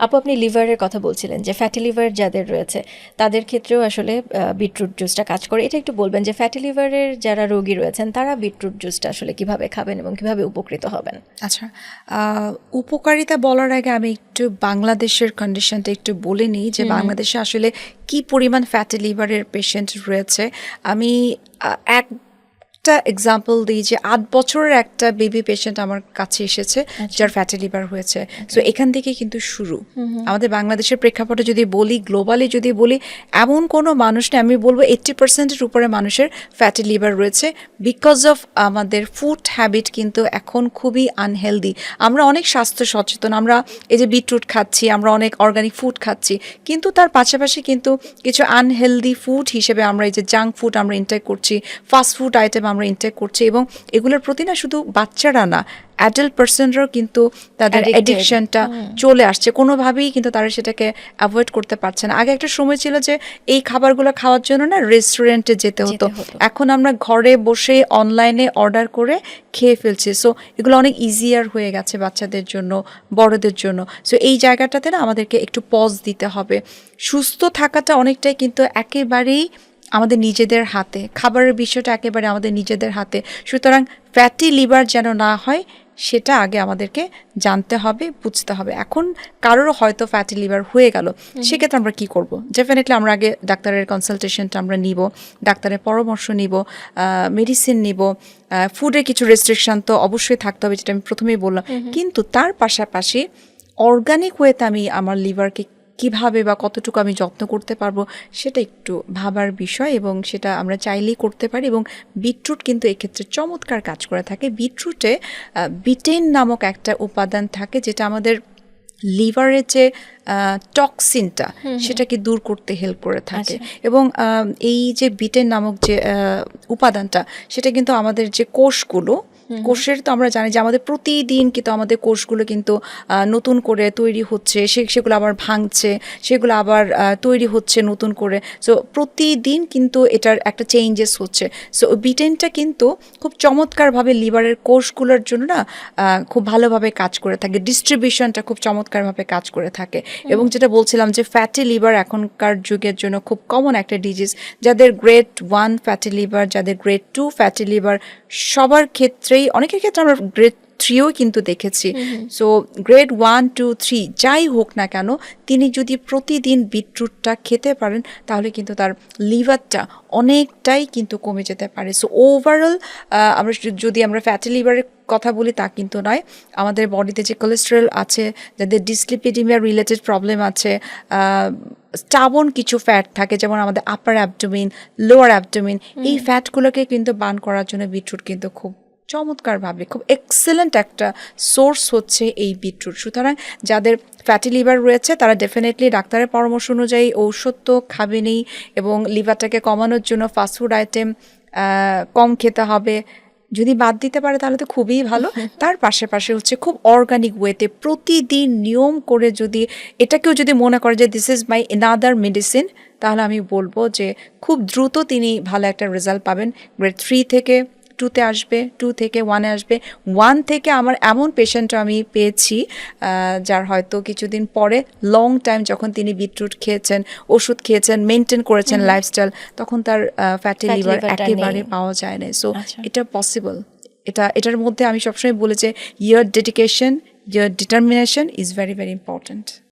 আপু আপনি লিভারের কথা বলছিলেন যে ফ্যাটি লিভার যাদের রয়েছে তাদের ক্ষেত্রেও আসলে বিটরুট জুসটা কাজ করে। এটা একটু বলবেন যে ফ্যাটি লিভারের যারা রোগী রয়েছেন তারা বিটরুট জুসটা আসলে কীভাবে খাবেন এবং কীভাবে উপকৃত হবেন? আচ্ছা উপকারিতা বলার আগে আমি একটু বাংলাদেশের কন্ডিশনটা একটু বলে নিই যে বাংলাদেশে আসলে কি পরিমাণ ফ্যাটি লিভারের পেশেন্ট রয়েছে। আমি আহ, একটা এক্সাম্পল দিই যে আট বছরের একটা বেবি পেশেন্ট আমার কাছে এসেছে যার ফ্যাটি লিভার হয়েছে। সো এখান থেকে কিন্তু শুরু। আমাদের বাংলাদেশের প্রেক্ষাপটে যদি বলি গ্লোবালি যদি বলি এমন কোনো মানুষ নেই আমি বলব এইট্টি পার্সেন্টের উপরে মানুষের ফ্যাটি লিভার রয়েছে। বিকজ অফ আমাদের ফুড হ্যাবিট কিন্তু এখন খুবই আনহেলদি আমরা অনেক স্বাস্থ্য সচেতন আমরা এই যে বিটরুট খাচ্ছি আমরা অনেক অর্গানিক ফুড খাচ্ছি। কিন্তু তার পাশাপাশি কিন্তু কিছু আনহেলদি ফুড হিসেবে আমরা এই যে জাঙ্ক ফুড আমরা ইনটেক করছি ফাস্ট ফুড আইটেম আমরা ইনটেক করছি এবং এগুলোর প্রতি না শুধু বাচ্চারা না অ্যাডাল্ট পার্সনরাও কিন্তু তাদের. অ্যাডিকশনটা চলে আসছে। কোনোভাবেই কিন্তু তারা সেটাকে অ্যাভয়েড করতে পারছে না। আগে একটা সময় ছিল যে এই খাবারগুলো খাওয়ার জন্য না রেস্টুরেন্টে যেতে হতো। হতো। এখন আমরা ঘরে বসে অনলাইনে অর্ডার করে খেয়ে ফেলছি। সো এগুলো অনেক ইজিয়ার হয়ে গেছে বাচ্চাদের জন্য বড়দের জন্য। সো এই জায়গাটাতে না আমাদেরকে একটু পজ দিতে হবে। সুস্থ থাকাটা অনেকটাই কিন্তু একেবারেই আমাদের নিজেদের হাতে খাবারের বিষয়টা একেবারে আমাদের নিজেদের হাতে। সুতরাং ফ্যাটি লিভার যেন না হয় সেটা আগে আমাদেরকে জানতে হবে বুঝতে হবে। এখন কারোর হয়তো ফ্যাটি লিভার হয়ে গেল। সেক্ষেত্রে আমরা কি করব? ডেফিনেটলি আমরা আগে ডাক্তারের কনসালটেশনটা আমরা নিব ডাক্তারের পরামর্শ নিব মেডিসিন নিব ফুডের কিছু রেস্ট্রিকশন তো অবশ্যই থাকতে হবে যেটা আমি প্রথমেই বললাম। কিন্তু তার পাশাপাশি অর্গানিক ওয়েতে আমি আমার লিভারকে কীভাবে বা কতটুকু আমি যত্ন করতে পারব সেটা একটু ভাবার বিষয় এবং সেটা আমরা চাইলেই করতে পারি এবং বিটরুট কিন্তু এক্ষেত্রে চমৎকার কাজ করে থাকে। বিটরুটে বিটেন নামক একটা উপাদান থাকে যেটা আমাদের লিভারের যে টক্সিনটা সেটাকে দূর করতে হেল্প করে থাকে এবং এই যে বিটেন নামক যে উপাদানটা সেটা কিন্তু আমাদের যে কোষগুলো কোষের তো আমরা জানি যে আমাদের প্রতিদিন কিন্তু আমাদের কোষগুলো কিন্তু নতুন করে তৈরি হচ্ছে সে সেগুলো আবার ভাঙছে সেগুলো আবার তৈরি হচ্ছে নতুন করে। সো প্রতিদিন কিন্তু এটার একটা চেঞ্জেস হচ্ছে। সো বিটেনটা কিন্তু খুব চমৎকারভাবে লিভারের কোষগুলোর জন্য না খুব ভালোভাবে কাজ করে থাকে। ডিস্ট্রিবিউশনটা খুব চমৎকারভাবে কাজ করে থাকে। এবং যেটা বলছিলাম যে ফ্যাটি লিভার এখনকার যুগের জন্য খুব কমন একটা ডিজিজ যাদের গ্রেড ওয়ান ফ্যাটি লিভার যাদের গ্রেড টু ফ্যাটি লিভার সবার ক্ষেত্রেই অনেকের ক্ষেত্রে আমরা গ্রেড থ্রিও কিন্তু দেখেছি। So grade one two three যাই হোক না কেন তিনি যদি প্রতিদিন বিটরুটটা খেতে পারেন তাহলে কিন্তু তার লিভারটা অনেকটাই কিন্তু কমে যেতে পারে। সো ওভারঅল আমরা যদি- যদি আমরা ফ্যাটি লিভারের কথা বলি তা কিন্তু নয়। আমাদের বডিতে যে কোলেস্টেরল আছে যাদের ডিসলিপিডিমিয়া রিলেটেড প্রবলেম আছে স্টাবন কিছু ফ্যাট থাকে যেমন আমাদের আপার অ্যাবডোমিন লোয়ার অ্যাবডোমিন এই ফ্যাটগুলোকে কিন্তু বান করার জন্য বিটরুট কিন্তু খুব চমৎকারভাবে খুব এক্সেলেন্ট একটা সোর্স হচ্ছে এই বিটরুট। সুতরাং যাদের ফ্যাটি লিভার রয়েছে তারা ডেফিনেটলি ডাক্তারের পরামর্শ অনুযায়ী ঔষধ তো খাবেনই এবং লিভারটাকে কমানোর জন্য ফাস্টফুড আইটেম কম খেতে হবে। যদি বাদ দিতে পারে তাহলে তো খুবই ভালো। তার পাশাপাশি হচ্ছে খুব অর্গানিক ওয়েতে প্রতিদিন নিয়ম করে যদি এটাকেও যদি মনে করে যে this is my another medicine তাহলে আমি বলব যে খুব দ্রুত তিনি ভালো একটা রেজাল্ট পাবেন। গ্রেড থ্রি থেকে টুতে আসবে টু থেকে ওয়ানে আসবে। ওয়ান থেকে আমার এমন পেশেন্টও আমি পেয়েছি যার হয়তো কিছুদিন পরে লং টাইম যখন তিনি বিটরুট খেয়েছেন ওষুধ খেয়েছেন মেনটেন করেছেন লাইফস্টাইল তখন তার ফ্যাটি লিভার একেবারে পাওয়া যায় না সো আচ্ছা। এটা পসিবল এটা এটার মধ্যে আমি সবসময় বলেছি your dedication your determination is very very important